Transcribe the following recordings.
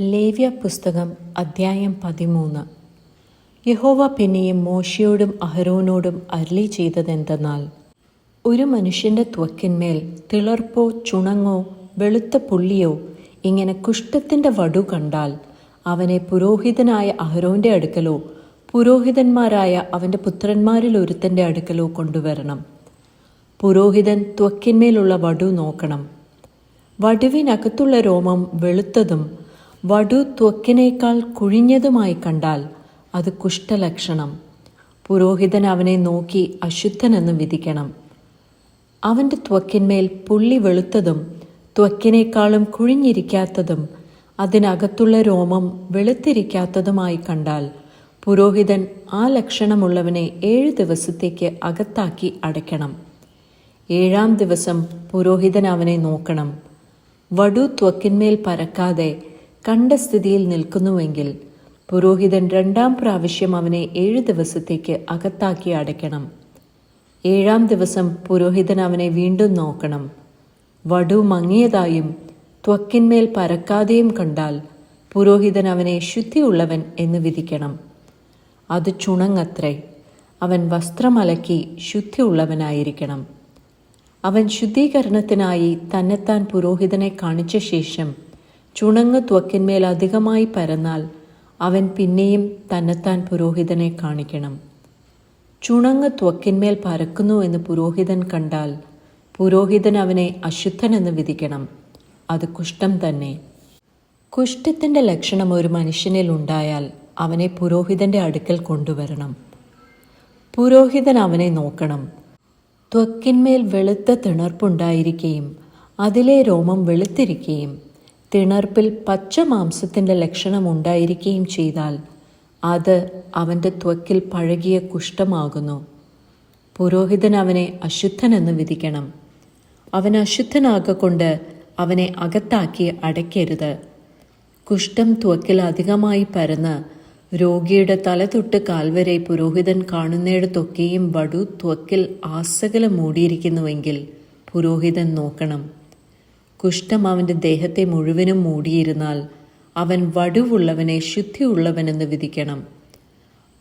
ലേവ്യ പുസ്തകം അദ്ധ്യായം പതിമൂന്ന്. യഹോവ പിന്നെയും മോശയോടും അഹരോനോടും അരളി ചെയ്തതെന്തെന്നാൽ ഒരു മനുഷ്യന്റെ ത്വക്കിന്മേൽ തിളർപ്പോ ചുണങ്ങോ വെളുത്ത പുള്ളിയോ ഇങ്ങനെ കുഷ്ഠത്തിന്റെ വടു കണ്ടാൽ അവനെ പുരോഹിതനായ അഹരോന്റെ അടുക്കലോ പുരോഹിതന്മാരായ അവന്റെ പുത്രന്മാരിൽ ഒരുത്തന്റെ അടുക്കലോ കൊണ്ടുവരണം. പുരോഹിതൻ ത്വക്കിന്മേലുള്ള വടു നോക്കണം. വടുവിനകത്തുള്ള രോമം വെളുത്തതും വടു ത്വക്കിനേക്കാൾ കുഴിഞ്ഞതുമായി കണ്ടാൽ അത് കുഷ്ഠലക്ഷണം. പുരോഹിതൻ അവനെ നോക്കി അശുദ്ധനെന്ന് വിധിക്കണം. അവന്റെ ത്വക്കിന്മേൽ പുള്ളി വെളുത്തതും ത്വക്കിനേക്കാളും കുഴിഞ്ഞിരിക്കാത്തതും അതിനകത്തുള്ള രോമം വെളുത്തിരിക്കാത്തതുമായി കണ്ടാൽ പുരോഹിതൻ ആ ലക്ഷണമുള്ളവനെ ഏഴ് ദിവസത്തേക്ക് അകത്താക്കി അടയ്ക്കണം. ഏഴാം ദിവസം പുരോഹിതൻ അവനെ നോക്കണം. വടു ത്വക്കിന്മേൽ പരക്കാതെ കണ്ട സ്ഥിതിയിൽ നിൽക്കുന്നുവെങ്കിൽ പുരോഹിതൻ രണ്ടാം പ്രാവശ്യം അവനെ ഏഴ് ദിവസത്തേക്ക് അകത്താക്കി അടയ്ക്കണം. ഏഴാം ദിവസം പുരോഹിതൻ അവനെ വീണ്ടും നോക്കണം. വടു മങ്ങിയതായും ത്വക്കിന്മേൽ പരക്കാതെയും കണ്ടാൽ പുരോഹിതൻ അവനെ ശുദ്ധിയുള്ളവൻ എന്ന് വിധിക്കണം. അത് ചുണങ്ങത്രേ. അവൻ വസ്ത്രമലക്കി ശുദ്ധിയുള്ളവനായിരിക്കണം. അവൻ ശുദ്ധീകരണത്തിനായി തന്നെത്താൻ പുരോഹിതനെ കാണിച്ച ശേഷം ചുണങ്ങ് ത്വക്കിന്മേൽ അധികമായി പരന്നാൽ അവൻ പിന്നെയും തന്നെത്താൻ പുരോഹിതനെ കാണിക്കണം. ചുണങ്ങ് ത്വക്കിന്മേൽ പരക്കുന്നു എന്ന് പുരോഹിതൻ കണ്ടാൽ പുരോഹിതൻ അവനെ അശുദ്ധനെന്ന് വിധിക്കണം. അത് കുഷ്ഠം തന്നെ. കുഷ്ഠത്തിന്റെ ലക്ഷണം ഒരു മനുഷ്യനിൽ ഉണ്ടായാൽ അവനെ പുരോഹിതന്റെ അടുക്കൽ കൊണ്ടുവരണം. പുരോഹിതൻ അവനെ നോക്കണം. ത്വക്കിന്മേൽ വെളുത്ത തിണർപ്പുണ്ടായിരിക്കുകയും അതിലെ രോമം വെളുത്തിരിക്കുകയും തിണർപ്പിൽ പച്ച മാംസത്തിന്റെ ലക്ഷണം ഉണ്ടായിരിക്കുകയും ചെയ്താൽ അത് അവന്റെ ത്വക്കിൽ പഴകിയ കുഷ്ഠമാകുന്നു. പുരോഹിതൻ അവനെ അശുദ്ധനെന്ന് വിധിക്കണം. അവൻ അശുദ്ധനാകൊണ്ട് അവനെ അകത്താക്കി അടയ്ക്കരുത്. കുഷ്ഠം ത്വക്കിൽ അധികമായി പരന്ന് രോഗിയുടെ തല തൊട്ട് കാൽവരെ പുരോഹിതൻ കാണുന്നിടത്തൊക്കെയും വടു ത്വക്കിൽ ആസകലം മൂടിയിരിക്കുന്നുവെങ്കിൽ പുരോഹിതൻ നോക്കണം. കുഷ്ഠം ദേഹത്തെ മുഴുവനും മൂടിയിരുന്നാൽ അവൻ വടുവുള്ളവനെ ശുദ്ധിയുള്ളവനെന്ന് വിധിക്കണം.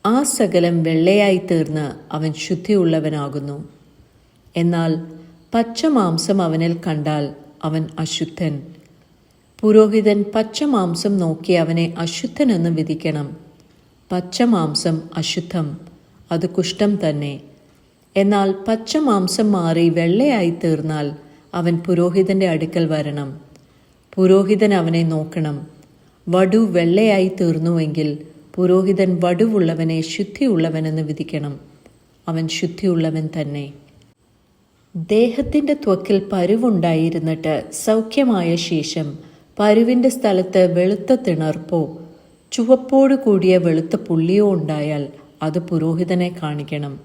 ആ സകലം വെള്ളയായി തീർന്ന് അവൻ ശുദ്ധിയുള്ളവനാകുന്നു. എന്നാൽ പച്ചമാംസം അവനിൽ കണ്ടാൽ അവൻ അശുദ്ധൻ. പുരോഹിതൻ പച്ചമാംസം നോക്കി അവനെ അശുദ്ധനെന്ന് വിധിക്കണം. പച്ചമാംസം അശുദ്ധം അത് കുഷ്ഠം തന്നെ. എന്നാൽ പച്ചമാംസം മാറി വെള്ളയായി തീർന്നാൽ അവൻ പുരോഹിതന്റെ അടുക്കൽ വരണം. പുരോഹിതൻ അവനെ നോക്കണം. വടു വെള്ളയായി തീർന്നുവെങ്കിൽ പുരോഹിതൻ വടുവുള്ളവനെ ശുദ്ധിയുള്ളവനെന്ന് വിധിക്കണം. അവൻ ശുദ്ധിയുള്ളവൻ തന്നെ. ദേഹത്തിന്റെ ത്വക്കിൽ പരുവുണ്ടായിരുന്നിട്ട് സൗഖ്യമായ ശേഷം പരുവിന്റെ സ്ഥലത്ത് വെളുത്ത തിണർപ്പോ ചുവപ്പോടു കൂടിയ വെളുത്ത പുള്ളിയോ ഉണ്ടായാൽ അത് പുരോഹിതനെ കാണിക്കണം.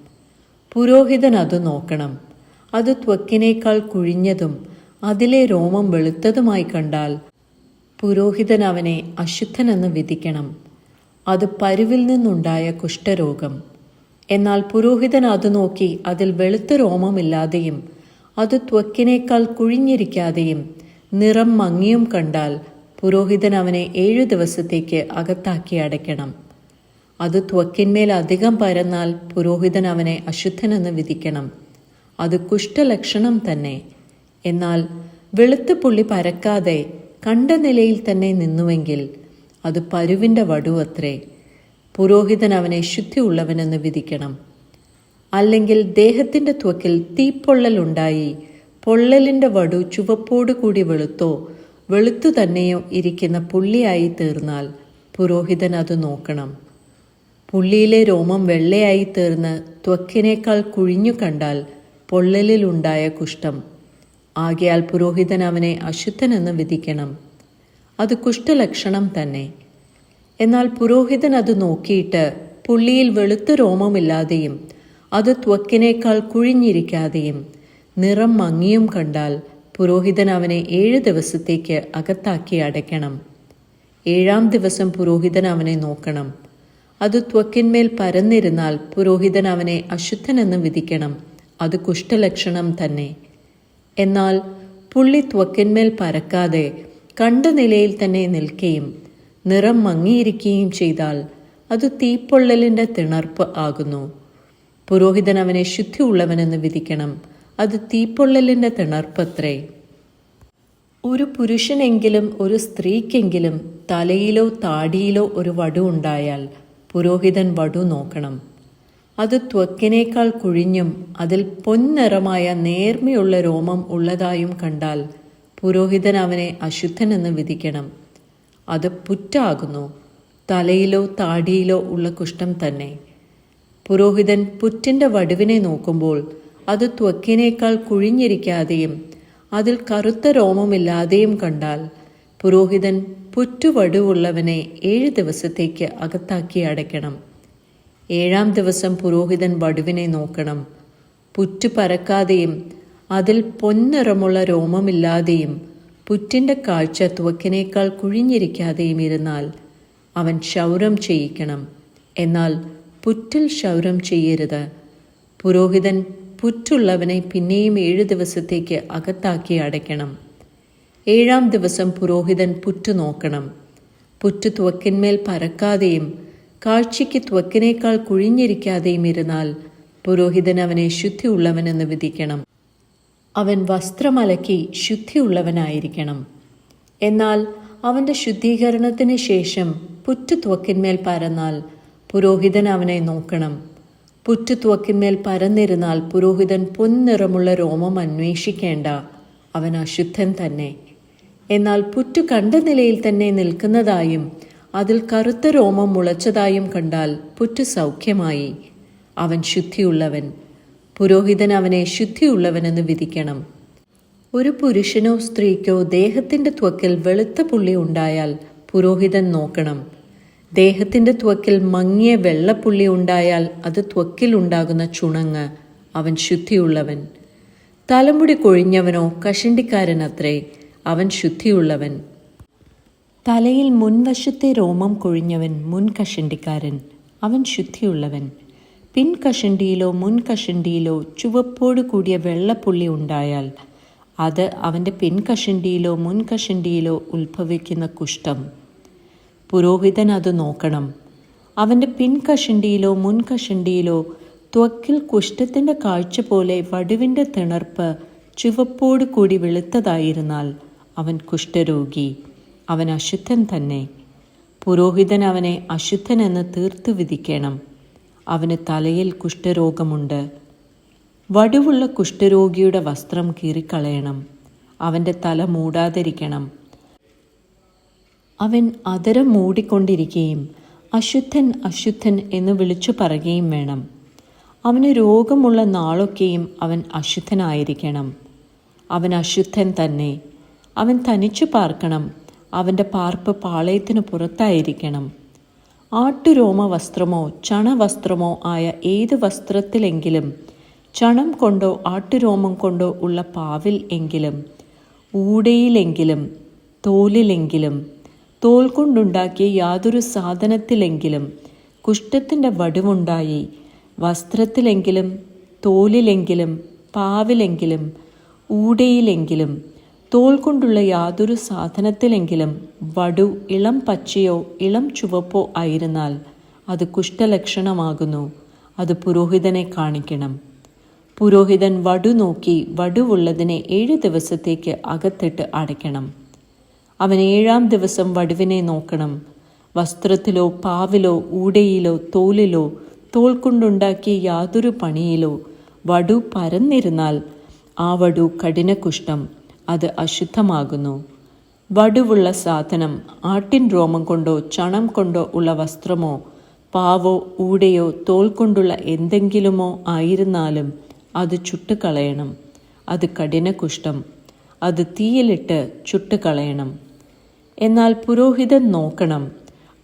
പുരോഹിതൻ അത് നോക്കണം. അത് ത്വക്കിനേക്കാൾ കുഴിഞ്ഞതും അതിലെ രോമം വെളുത്തതുമായി കണ്ടാൽ പുരോഹിതൻ അവനെ അശുദ്ധനെന്ന് വിധിക്കണം. അത് പരുവിൽ നിന്നുണ്ടായ കുഷ്ഠരോഗം. എന്നാൽ പുരോഹിതൻ അത് നോക്കി അതിൽ വെളുത്ത രോമമില്ലാതെയും അത് ത്വക്കിനേക്കാൾ കുഴിഞ്ഞിരിക്കാതെയും നിറം മങ്ങിയും കണ്ടാൽ പുരോഹിതൻ അവനെ ഏഴു ദിവസത്തേക്ക് അകത്താക്കി അടയ്ക്കണം. അത് ത്വക്കിന്മേൽ അധികം പരന്നാൽ പുരോഹിതൻ അവനെ അശുദ്ധനെന്ന് വിധിക്കണം. അത് കുഷ്ഠലക്ഷണം തന്നെ. എന്നാൽ വെളുത്ത പുള്ളി പരക്കാതെ കണ്ട നിലയിൽ തന്നെ നിന്നുവെങ്കിൽ അത് പരുവിന്റെ വടുവത്രേ. പുരോഹിതൻ അവനെ ശുദ്ധിയുള്ളവനെന്ന് വിധിക്കണം. അല്ലെങ്കിൽ ദേഹത്തിന്റെ ത്വക്കിൽ തീപ്പൊള്ളലുണ്ടായി പൊള്ളലിന്റെ വടു ചുവപ്പോടു കൂടി വെളുത്തോ വെളുത്തു തന്നെയോ ഇരിക്കുന്ന പുള്ളിയായി തീർന്നാൽ പുരോഹിതൻ അത് നോക്കണം. പുള്ളിയിലെ രോമം വെള്ളയായി തീർന്ന് ത്വക്കിനേക്കാൾ കുഴിഞ്ഞു കണ്ടാൽ പൊള്ളലിലുണ്ടായ കുഷ്ഠം. ആകയാൽ പുരോഹിതൻ അവനെ അശുദ്ധനെന്ന് വിധിക്കണം. അത് കുഷ്ഠലക്ഷണം തന്നെ. എന്നാൽ പുരോഹിതൻ അത് നോക്കിയിട്ട് പുള്ളിയിൽ വെളുത്ത രോമമില്ലാതെയും അത് ത്വക്കിനേക്കാൾ കുഴിഞ്ഞിരിക്കാതെയും നിറം മങ്ങിയും കണ്ടാൽ പുരോഹിതൻ അവനെ ഏഴ് ദിവസത്തേക്ക് അകത്താക്കി അടയ്ക്കണം. ഏഴാം ദിവസം പുരോഹിതൻ അവനെ നോക്കണം. അത് ത്വക്കിന്മേൽ പരന്നിരുന്നാൽ പുരോഹിതൻ അവനെ അശുദ്ധനെന്ന് വിധിക്കണം. അത് കുഷ്ഠലക്ഷണം തന്നെ. എന്നാൽ പുള്ളി ത്വക്കിന്മേൽ പരക്കാതെ കണ്ട നിലയിൽ തന്നെ നിൽക്കുകയും നിറം മങ്ങിയിരിക്കുകയും ചെയ്താൽ അത് തീപ്പൊള്ളലിന്റെ തിണർപ്പ് ആകുന്നു. പുരോഹിതൻ അവനെ ശുദ്ധി ഉള്ളവനെന്ന് വിധിക്കണം. അത് തീപ്പൊള്ളലിന്റെ തിണർപ്പത്രേ. ഒരു പുരുഷനെങ്കിലും ഒരു സ്ത്രീക്കെങ്കിലും തലയിലോ താടിയിലോ ഒരു വടു ഉണ്ടായാൽ പുരോഹിതൻ വടു നോക്കണം. അത് ത്വക്കിനേക്കാൾ കുഴിഞ്ഞും അതിൽ പൊൻനിറമായ നേർമയുള്ള രോമം ഉള്ളതായും കണ്ടാൽ പുരോഹിതൻ അവനെ അശുദ്ധനെന്ന് വിധിക്കണം. അത് പുറ്റാകുന്നു. തലയിലോ താടിയിലോ ഉള്ള കുഷ്ഠം തന്നെ. പുരോഹിതൻ പുറ്റിന്റെ വടുവിനെ നോക്കുമ്പോൾ അത് ത്വക്കിനേക്കാൾ കുഴിഞ്ഞിരിക്കാതെയും അതിൽ കറുത്ത രോമമില്ലാതെയും കണ്ടാൽ പുരോഹിതൻ പുറ്റുവടുവുള്ളവനെ ഏഴ് ദിവസത്തേക്ക് അകത്താക്കി അടയ്ക്കണം. ഏഴാം ദിവസം പുരോഹിതൻ വടുവിനെ നോക്കണം. പുറ്റു പരക്കാതെയും അതിൽ പൊൻനിറമുള്ള രോമമില്ലാതെയും പുറ്റിന്റെ കാഴ്ച തുവക്കിനേക്കാൾ കുഴിഞ്ഞിരിക്കാതെയും ഇരുന്നാൽ അവൻ ക്ഷൗരം ചെയ്യിക്കണം. എന്നാൽ പുറ്റിൽ ക്ഷൗരം ചെയ്യരുത്. പുരോഹിതൻ പുറ്റുള്ളവനെ പിന്നെയും ഏഴ് ദിവസത്തേക്ക് അകത്താക്കി അടയ്ക്കണം. ഏഴാം ദിവസം പുരോഹിതൻ പുറ്റു നോക്കണം. പുറ്റു തുവക്കിന്മേൽ പരക്കാതെയും കാഴ്ചയ്ക്ക് ത്വക്കിനേക്കാൾ കുഴിഞ്ഞിരിക്കാതെയും ഇരുന്നാൽ പുരോഹിതൻ അവനെ ശുദ്ധിയുള്ളവനെന്ന് വിധിക്കണം. അവൻ വസ്ത്രമലക്കി ശുദ്ധിയുള്ളവനായിരിക്കണം. എന്നാൽ അവന്റെ ശുദ്ധീകരണത്തിന് ശേഷം പുറ്റു ത്വക്കിന്മേൽ പരന്നാൽ പുരോഹിതൻ അവനെ നോക്കണം. പുറ്റു ത്വക്കിന്മേൽ പരന്നിരുന്നാൽ പുരോഹിതൻ പൊൻനിറമുള്ള രോമം അന്വേഷിക്കേണ്ട. അവൻ അശുദ്ധൻ തന്നെ. എന്നാൽ പുറ്റു കണ്ട നിലയിൽ തന്നെ നിൽക്കുന്നതായും അതിൽ കറുത്ത രോമം മുളച്ചതായും കണ്ടാൽ പുറ്റു സൗഖ്യമായി അവൻ ശുദ്ധിയുള്ളവൻ. പുരോഹിതൻ അവനെ ശുദ്ധിയുള്ളവനെന്ന് വിധിക്കണം. ഒരു പുരുഷനോ സ്ത്രീക്കോ ദേഹത്തിന്റെ ത്വക്കിൽ വെളുത്ത പുള്ളി ഉണ്ടായാൽ പുരോഹിതൻ നോക്കണം. ദേഹത്തിന്റെ ത്വക്കിൽ മങ്ങിയ വെള്ളപ്പുള്ളി ഉണ്ടായാൽ അത് ത്വക്കിൽ ഉണ്ടാകുന്ന ചുണങ്ങ്. അവൻ ശുദ്ധിയുള്ളവൻ. തലമുടി കൊഴിഞ്ഞവനോ കഷണ്ടിക്കാരനത്രേ അവൻ ശുദ്ധിയുള്ളവൻ. തലയിൽ മുൻവശത്തെ രോമം കൊഴിഞ്ഞവൻ മുൻകഷണ്ടിക്കാരൻ. അവൻ ശുദ്ധിയുള്ളവൻ. പിൻകഷണ്ടിയിലോ മുൻകഷണ്ടിയിലോ ചുവപ്പോട് കൂടിയ വെള്ളപ്പുള്ളി ഉണ്ടായാൽ അത് അവന്റെ പിൻകഷണ്ടിയിലോ മുൻകഷണ്ടിയിലോ ഉത്ഭവിക്കുന്ന കുഷ്ഠം. പുരോഹിതൻ അത് നോക്കണം. അവന്റെ പിൻകഷണ്ടിയിലോ മുൻകഷണ്ടിയിലോ ത്വക്കിൽ കുഷ്ഠത്തിന്റെ കാഴ്ച പോലെ വടുവിന്റെ തിണർപ്പ് ചുവപ്പോടു കൂടി വെളുത്തതായിരുന്നാൽ അവൻ കുഷ്ഠരോഗി. അവൻ അശുദ്ധൻ തന്നെ. പുരോഹിതൻ അവനെ അശുദ്ധനെന്ന് തീർത്തു വിധിക്കണം. അവന് തലയിൽ കുഷ്ഠരോഗമുണ്ട്. വടുവുള്ള കുഷ്ഠരോഗിയുടെ വസ്ത്രം കീറിക്കളയണം. അവന്റെ തല മൂടാതിരിക്കണം. അവൻ അതരം മൂടിക്കൊണ്ടിരിക്കുകയും അശുദ്ധൻ അശുദ്ധൻ എന്ന് വിളിച്ചു പറയുകയും വേണം. അവന് രോഗമുള്ള നാളൊക്കെയും അവൻ അശുദ്ധനായിരിക്കണം. അവൻ അശുദ്ധൻ തന്നെ. അവൻ തനിച്ചു പാർക്കണം. അവന്റെ പാർപ്പ് പാളയത്തിന് പുറത്തായിരിക്കണം. ആട്ടുരോമ വസ്ത്രമോ ചണവസ്ത്രമോ ആയ ഏത് വസ്ത്രത്തിലെങ്കിലും ചണം കൊണ്ടോ ആട്ടുരോമം കൊണ്ടോ ഉള്ള പാവിൽ എങ്കിലും ഊടയിലെങ്കിലും തോലിലെങ്കിലും തോൽ കൊണ്ടുണ്ടാക്കിയ യാതൊരു സാധനത്തിലെങ്കിലും കുഷ്ഠത്തിന്റെ വടിവുണ്ടായി വസ്ത്രത്തിലെങ്കിലും തോലിലെങ്കിലും പാവിലെങ്കിലും ഊടയിലെങ്കിലും തോൽ കൊണ്ടുള്ള യാതൊരു സാധനത്തിലെങ്കിലും വടു ഇളം പച്ചയോ ഇളം ചുവപ്പോ ആയിരുന്നാൽ അത് കുഷ്ഠലക്ഷണമാകുന്നു. അത് പുരോഹിതനെ കാണിക്കണം. പുരോഹിതൻ വടു നോക്കി വടുവുള്ളതിനെ ഏഴ് ദിവസത്തേക്ക് അകത്തിട്ട് അടയ്ക്കണം. അവൻ ഏഴാം ദിവസം വടുവിനെ നോക്കണം. വസ്ത്രത്തിലോ പാവിലോ ഊടയിലോ തോലിലോ തോൾ കൊണ്ടുണ്ടാക്കിയ യാതൊരു പണിയിലോ വടു പരന്നിരുന്നാൽ ആ വടു കഠിനകുഷ്ഠം. അത് അശുദ്ധമാകുന്നു. വടുവുള്ള സാധനം ആട്ടിൻ രോമം കൊണ്ടോ ചണം കൊണ്ടോ ഉള്ള വസ്ത്രമോ പാവോ ഊടയോ തോൽ കൊണ്ടുള്ള എന്തെങ്കിലുമോ ആയിരുന്നാലും അത് ചുട്ടുകളയണം. അത് കഠിനകുഷ്ഠം. അത് തീയിലിട്ട് ചുട്ടുകളയണം. എന്നാൽ പുരോഹിതൻ നോക്കണം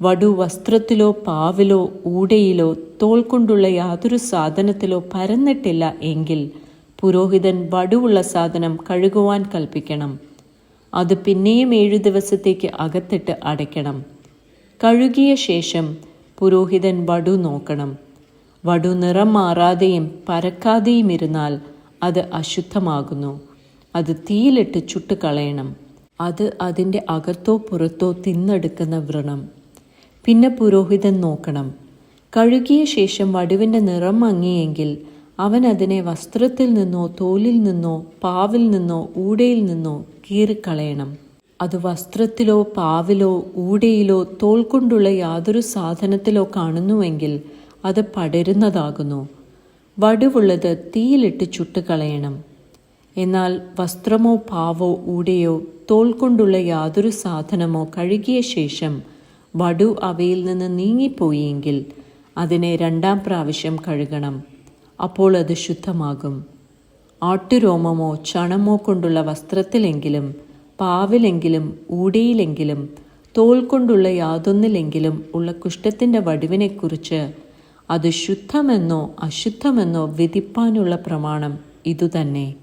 വടു വസ്ത്രത്തിലോ പാവിലോ ഊടയിലോ തോൽ കൊണ്ടുള്ള യാതൊരു സാധനത്തിലോ പരന്നിട്ടില്ല എങ്കിൽ പുരോഹിതൻ വടുവുള്ള സാധനം കഴുകുവാൻ കൽപ്പിക്കണം. അത് പിന്നെയും ഏഴു ദിവസത്തേക്ക് അകത്തിട്ട് അടയ്ക്കണം. കഴുകിയ ശേഷം പുരോഹിതൻ വടു നോക്കണം. വടു നിറം മാറാതെയും പരക്കാതെയും ഇരുന്നാൽ അത് അശുദ്ധമാകുന്നു. അത് തീയിലിട്ട് ചുട്ടുകളയണം അത് അതിന്റെ അകത്തോ പുറത്തോ തിന്നെടുക്കുന്ന വ്രണം. പിന്നെ പുരോഹിതൻ നോക്കണം. കഴുകിയ ശേഷം വടുവിന്റെ നിറം മങ്ങിയെങ്കിൽ അവൻ അതിനെ വസ്ത്രത്തിൽ നിന്നോ തോലിൽ നിന്നോ പാവിൽ നിന്നോ ഊടയിൽ നിന്നോ കീറിക്കളയണം. അത് വസ്ത്രത്തിലോ പാവിലോ ഊടയിലോ തോൽ കൊണ്ടുള്ള യാതൊരു സാധനത്തിലോ കാണുന്നുവെങ്കിൽ അത് പടരുന്നതാകുന്നു. വടുവുള്ളത് തീയിലിട്ട് ചുട്ടുകളയണം. എന്നാൽ വസ്ത്രമോ പാവോ ഊടയോ തോൽ കൊണ്ടുള്ള യാതൊരു സാധനമോ കഴുകിയ ശേഷം വടു അവയിൽ നിന്ന് നീങ്ങിപ്പോയെങ്കിൽ അതിനെ രണ്ടാം പ്രാവശ്യം കഴുകണം. അപ്പോൾ അത് ശുദ്ധമാകും. ആട്ടുരോമമോ ചണമോ കൊണ്ടുള്ള വസ്ത്രത്തിലെങ്കിലും പാവിലെങ്കിലും ഊടയിലെങ്കിലും തോൽ കൊണ്ടുള്ള യാതൊന്നിലെങ്കിലും ഉള്ള കുഷ്ഠത്തിന്റെ വടിവിനെക്കുറിച്ച് അത് ശുദ്ധമെന്നോ അശുദ്ധമെന്നോ വിധിപ്പാനുള്ള പ്രമാണം ഇതുതന്നെ.